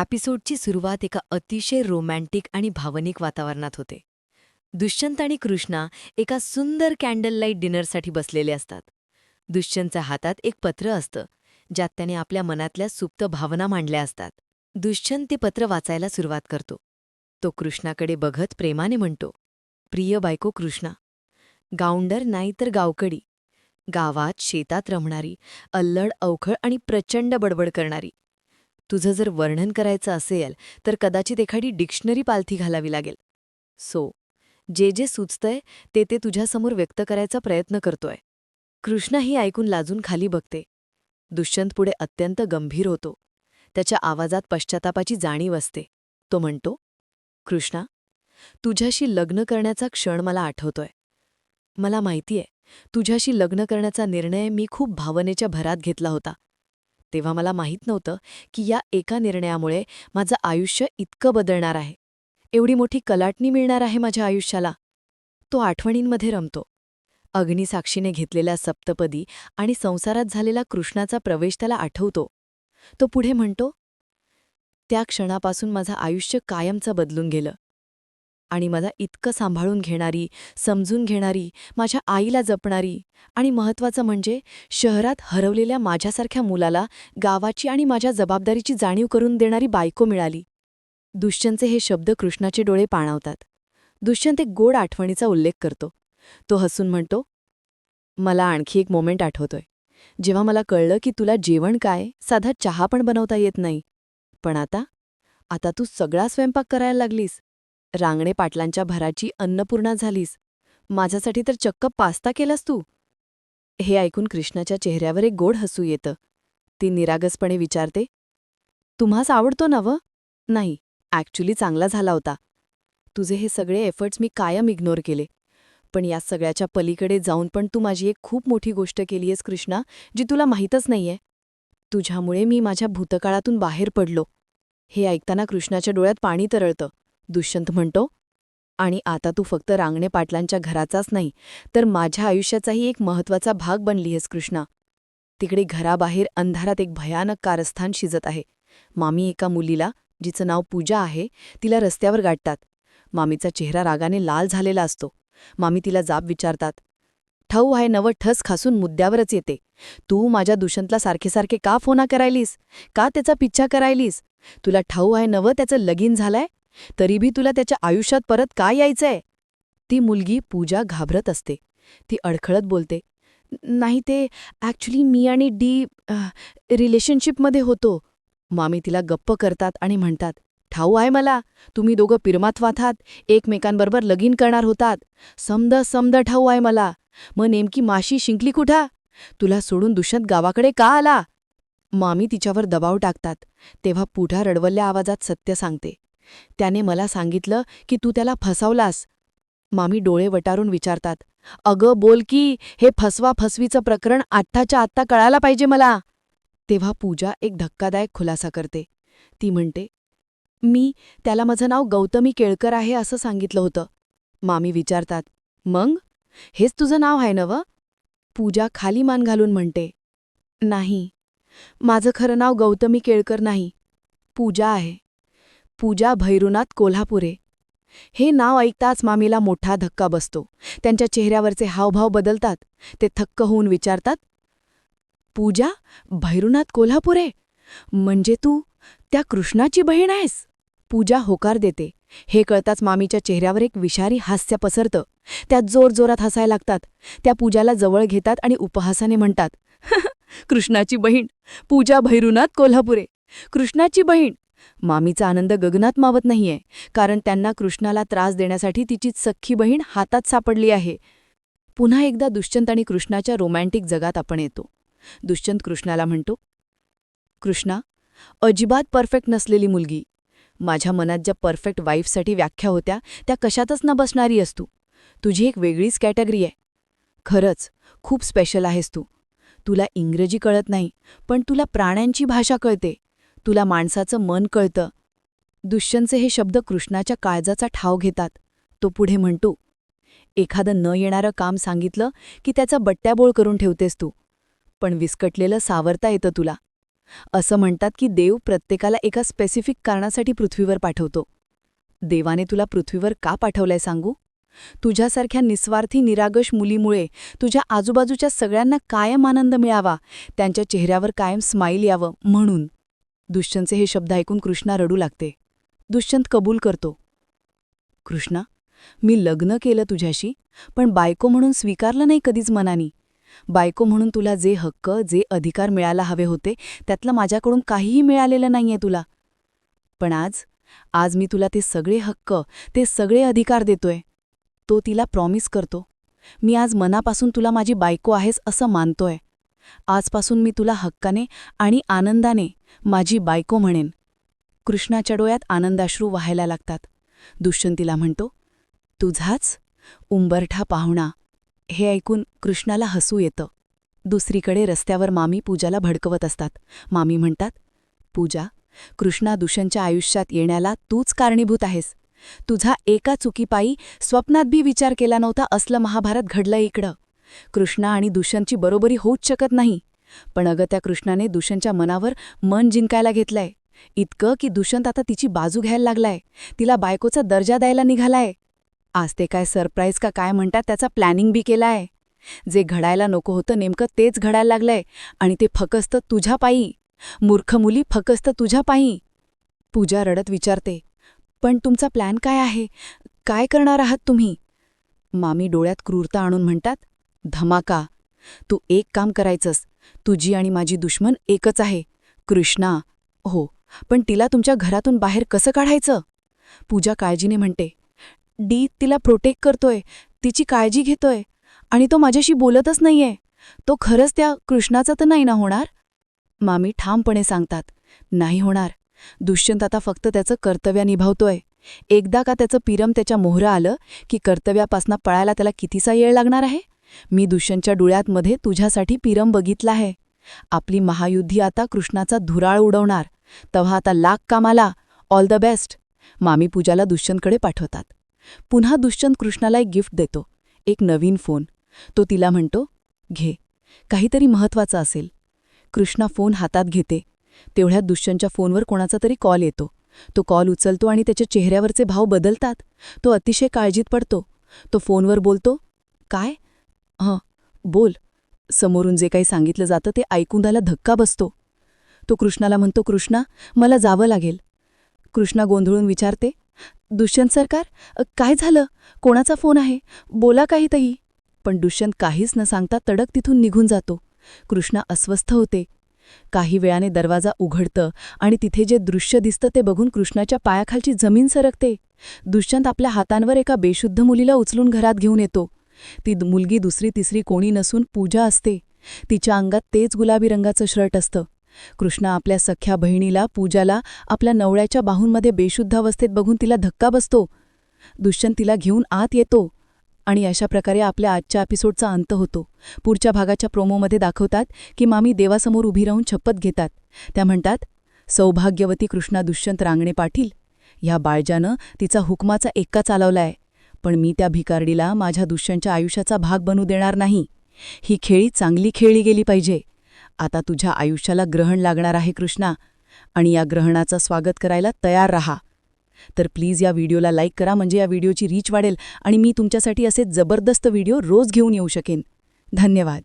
एपिसोडची सुरुवात एका अतिशय रोमॅन्टिक आणि भावनिक वातावरणात होते. दुष्यंत आणि कृष्णा एका सुंदर कॅन्डल लाइट डिनरसाठी बसलेले असतात. दुष्यंतच्या हातात एक पत्र असतं ज्यात त्याने आपल्या मनातल्या सुप्त भावना मांडल्या असतात. दुष्यंत ते पत्र वाचायला सुरुवात करतो. तो कृष्णाकडे बघत प्रेमाने म्हणतो प्रिय बायको कृष्णा गावंडर नाही तर गावकडी. गावात शेतात रमणारी अल्लड अवखळ आणि प्रचंड बडबड करणारी तुझं जर वर्णन करायचं असेल तर कदाचित एखादी डिक्शनरी पालथी घालावी लागेल. सो जे जे सुचतंय ते ते तुझ्यासमोर व्यक्त करायचा प्रयत्न करतोय. कृष्णा ही ऐकून लाजून खाली बघते. दुष्यंत पुढे अत्यंत गंभीर होतो. त्याच्या आवाजात पश्चातापाची जाणीव असते. तो म्हणतो कृष्णा तुझ्याशी लग्न करण्याचा क्षण मला आठवतोय. मला माहितीये तुझ्याशी लग्न करण्याचा निर्णय मी खूप भावनेच्या भरात घेतला होता. तेव्हा मला माहीत नव्हतं की या एका निर्णयामुळे माझं आयुष्य इतकं बदलणार आहे. एवढी मोठी कलाटणी मिळणार आहे माझ्या आयुष्याला. तो आठवणींमध्ये रमतो. अग्निसाक्षीने घेतलेल्या सप्तपदी आणि संसारात झालेला कृष्णाचा प्रवेश त्याला आठवतो. तो पुढे म्हणतो त्या क्षणापासून माझं आयुष्य कायमचं बदलून गेलं. आणि मला इतकं सांभाळून घेणारी समजून घेणारी माझ्या आईला जपणारी आणि महत्त्वाचं म्हणजे शहरात हरवलेल्या माझ्यासारख्या मुलाला गावाची आणि माझ्या जबाबदारीची जाणीव करून देणारी बायको मिळाली. दुष्यंतचे हे शब्द कृष्णाचे डोळे पाणावतात. दुष्यंत एक गोड आठवणीचा उल्लेख करतो. तो हसून म्हणतो मला आणखी एक मोमेंट आठवतोय. जेव्हा मला कळलं की तुला जेवण काय साधा चहा पण बनवता येत नाही. पण आता आता तू सगळा स्वयंपाक करायला लागलीस. रांगणे पाटलांच्या भराची अन्नपूर्णा झालीस. माझ्यासाठी तर चक्क पास्ता केलास तू. हे ऐकून कृष्णाच्या चेहऱ्यावर एक गोड हसू येतं. ती निरागसपणे विचारते तुम्हास आवडतो ना व? नाही ॲक्च्युली चांगला झाला होता. तुझे हे सगळे एफर्ट्स मी कायम इग्नोर केले. पण या सगळ्याच्या पलीकडे जाऊन पण तू माझी एक खूप मोठी गोष्ट केलीयस कृष्णा जी तुला माहीतच नाहीये. तुझ्यामुळे मी माझ्या भूतकाळातून बाहेर पडलो. हे ऐकताना कृष्णाच्या डोळ्यात पाणी तरळतं. दुष्यंत म्हणतो आणि आता तू फक्त रांगणे पाटलांच्या घराचाच नाही तर माझ्या आयुष्याचाही एक महत्त्वाचा भाग बनलीयस कृष्णा. तिकडे घराबाहेर अंधारात एक भयानक कारस्थान शिजत आहे. मामी एका मुलीला जिचं नाव पूजा आहे तिला रस्त्यावर गाठतात. मामीचा चेहरा रागाने लाल झालेला असतो. मामी तिला जाब विचारतात ठऊ आहे नवं ठस खासून मुद्द्यावरच येते. तू माझ्या दुष्यंतला सारखे सारखे का फोना करायलीस? का त्याचा पिच्छा करायलीस? तुला ठाऊ आहे नवं त्याचं लगीन झालंय? तरीबी तुला त्याच्या आयुष्यात परत काय यायचंय? ती मुलगी पूजा घाबरत असते. ती अडखळत बोलते नाही ते ॲक्च्युली मी आणि डी रिलेशनशिपमध्ये होतो. मामी तिला गप्प करतात आणि म्हणतात ठाऊ आहे मला तुम्ही दोघं पिरमाथवाथात एकमेकांबरोबर लगीन करणार होतात. समद समद ठाऊ आहे मला. मग नेमकी माशी शिंकली कुठा? तुला सोडून दुष्यंत गावाकडे का आला? मामी तिच्यावर दबाव टाकतात तेव्हा पुढा रडवल्या आवाजात सत्य सांगते त्याने मला सांगितलं की तू त्याला फसवलास. मामी डोळे वटारून विचारतात. अगं बोल की हे फसवा फसवीचं प्रकरण आत्ताच्या आत्ता कळायला पाहिजे मला. तेव्हा पूजा एक धक्कादायक खुलासा करते. ती म्हणते मी त्याला माझं नाव गौतमी केळकर आहे असं सांगितलं होतं. मामी विचारतात मग? हेच तुझं नाव आहे नव पूजा खाली मान घालून म्हणते नाही. माझं खरं नाव गौतमी केळकर नाही. पूजा आहे. पूजा भैरुनाथ कोल्हापुरे. हे नाव ऐकताच मामीला मोठा धक्का बसतो. त्यांच्या चेहऱ्यावरचे हावभाव बदलतात. ते थक्क होऊन विचारतात पूजा भैरुनाथ कोल्हापुरे? म्हणजे तू त्या कृष्णाची बहीण आहेस? पूजा होकार देते. हे कळताच मामीच्या चेहऱ्यावर एक विषारी हास्य पसरतं. त्या जोरजोरात हसायला लागतात. त्या पूजाला जवळ घेतात आणि उपहासाने म्हणतात कृष्णाची बहीण पूजा भैरुनाथ कोल्हापुरे. कृष्णाची बहीण मामीचा आनंद गगनात मावत नाहीये कारण त्यांना कृष्णाला त्रास देण्यासाठी तिची सख्खी बहीण हातात सापडली आहे. पुन्हा एकदा दुष्यंत आणि कृष्णाच्या रोमॅन्टिक जगात आपण येतो. दुष्यंत कृष्णाला म्हणतो कृष्णा अजिबात परफेक्ट नसलेली मुलगी. माझ्या मनात ज्या परफेक्ट वाईफसाठी व्याख्या होत्या त्या कशातच न बसणारी असतू तुझी एक वेगळीच कॅटेगरी आहे. खरंच खूप स्पेशल आहेस तू. तुला इंग्रजी कळत नाही पण तुला प्राण्यांची भाषा कळते. तुला माणसाचं मन कळतं. दुष्यंतचे हे शब्द कृष्णाच्या काळजाचा ठाव घेतात. तो पुढे म्हणतो एखादं न येणारं काम सांगितलं की त्याचा बट्ट्याबोळ करून ठेवतेस तू. पण विस्कटलेलं सावरता येतं तुला. असं म्हणतात की देव प्रत्येकाला एका स्पेसिफिक कारणासाठी पृथ्वीवर पाठवतो. देवाने तुला पृथ्वीवर का पाठवलंय सांगू? तुझ्यासारख्या निस्वार्थी निरागश मुलीमुळे तुझ्या आजूबाजूच्या सगळ्यांना कायम आनंद मिळावा त्यांच्या चेहऱ्यावर कायम स्माईल यावं म्हणून. दुष्यंतचे हे शब्द ऐकून कृष्णा रडू लागते. दुष्यंत कबूल करतो. कृष्णा मी लग्न केलं तुझ्याशी पण बायको म्हणून स्वीकारलं नाही कधीच मनानी. बायको म्हणून तुला जे हक्क जे अधिकार मिळायला हवे होते त्यातलं माझ्याकडून काहीही मिळालेलं नाहीये तुला. पण आज आज मी तुला ते सगळे हक्क ते सगळे अधिकार देतोय. तो तिला प्रॉमिस करतो. मी आज मनापासून तुला माझी बायको आहेस असं मानतोय. आजपासून मी तुला हक्काने आणि आनंदाने माझी बायको म्हणेन. कृष्णाच्या डोळ्यात आनंदाश्रू व्हायला लागतात. दुष्यंतीला म्हणतो तुझाच उंबरठा पाहुणा. हे ऐकून कृष्णाला हसू येतं. दुसरीकडे रस्त्यावर मामी पूजाला भडकवत असतात. मामी म्हणतात पूजा कृष्णा दुष्यंतच्या आयुष्यात येण्याला तूच कारणीभूत आहेस. तुझा एका चुकीपायी स्वप्नात बी विचार केला नव्हता असलं महाभारत घडलं इकडं. कृष्णा आणि दुष्यंतची बरोबरी होऊच शकत नाही. पण अगं त्या कृष्णाने दुष्यंतच्या मनावर मन जिंकायला घेतलंय. इतकं की दुष्यंत आता तिची बाजू घ्यायला लागलाय. तिला बायकोचा दर्जा द्यायला निघालाय. आज ते काय सरप्राईज का काय म्हणतात त्याचा प्लॅनिंग बी केलाय. जे घडायला नको होतं नेमकं तेच घडायला लागलंय. आणि ते फकस्त तुझ्या पायी. मूर्ख मुली फकस्त तुझ्या पायी. पूजा रडत विचारते पण तुमचा प्लॅन काय आहे? काय करणार आहात तुम्ही? मामी डोळ्यात क्रूरता आणून म्हणतात धमाका. तू एक काम करायचंस. तुझी आणि माझी दुश्मन एकच आहे. कृष्णा. हो पण तिला तुमच्या घरातून बाहेर कसं काढायचं? पूजा काळजीने म्हणते. डी तिला प्रोटेक्ट करतोय. तिची काळजी घेतोय. आणि तो माझ्याशी बोलतच नाहीये. तो खरंच त्या कृष्णाचा तर नाही ना होणार? मामी ठामपणे सांगतात. नाही होणार. दुष्यंत आता फक्त त्याचं कर्तव्य निभावतोय. एकदा का त्याचं पिरम त्याच्या मोहरं आलं की कर्तव्यापासनं पळायला त्याला कितीसा येळ लागणार आहे? मी दुष्यंतच्या डोळ्यातमध्ये तुझ्यासाठी पिरम बघितला आहे. आपली महायुद्धी आता कृष्णाचा धुराळ उडवणार. तेव्हा आता लाग कामाला. ऑल द बेस्ट मामी पूजाला दुष्यंतकडे पाठवतात. पुन्हा दुष्यंत कृष्णाला एक गिफ्ट देतो. एक नवीन फोन तो तिला म्हणतो घे. काहीतरी महत्वाचं असेल. कृष्णा फोन हातात घेते. तेवढ्यात दुष्यंतच्या फोनवर कोणाचा तरी कॉल येतो. तो कॉल उचलतो आणि त्याच्या चेहऱ्यावरचे भाव बदलतात. तो अतिशय काळजीत पडतो. तो फोनवर बोलतो काय? हं. बोल. समोरून जे काही सांगितलं जातं ते ऐकून त्याला धक्का बसतो. तो कृष्णाला म्हणतो कृष्णा मला जावं लागेल. कृष्णा गोंधळून विचारते दुष्यंत सरकार काय झालं? कोणाचा फोन आहे? बोला काहीतही पण दुष्यंत काहीच न सांगता तडक तिथून निघून जातो. कृष्णा अस्वस्थ होते. काही वेळाने दरवाजा उघडतं आणि तिथे जे दृश्य दिसतं ते बघून कृष्णाच्या पायाखालची जमीन सरकते. दुष्यंत आपल्या हातांवर एका बेशुद्ध मुलीला उचलून घरात घेऊन येतो. ती मुलगी दुसरी तिसरी कोणी नसून पूजा असते. तिच्या अंगात तेच गुलाबी रंगाचं शर्ट असतं. कृष्णा आपल्या सख्या बहिणीला पूजाला आपल्या नवळ्याच्या बाहूंमध्ये बेशुद्ध अवस्थेत बघून तिला धक्का बसतो. दुष्यंत तिला घेऊन आत येतो आणि अशा प्रकारे आपल्या आजच्या एपिसोडचा अंत होतो. पुढच्या भागाच्या प्रोमोमध्ये दाखवतात की मामी देवासमोर उभी राहून छपत घेतात. त्या म्हणतात सौभाग्यवती कृष्णा दुष्यंत रांगणे पाटील. ह्या बाळजानं तिचा हुकमाचा एक्का चालवलाय. पण मी त्या भिकारडीला माझ्या दुष्यांच्या आयुष्याचा भाग बनू देणार नाही. ही खेळी चांगली खेळली गेली पाहिजे. आता तुझ्या आयुष्याला ग्रहण लागणार आहे कृष्णा. आणि या ग्रहणाचं स्वागत करायला तयार रहा. तर प्लीज या व्हिडिओला लाईक करा म्हणजे या व्हिडिओची रीच वाढेल आणि मी तुमच्यासाठी असे जबरदस्त व्हिडिओ रोज घेऊन येऊ शकेन. धन्यवाद.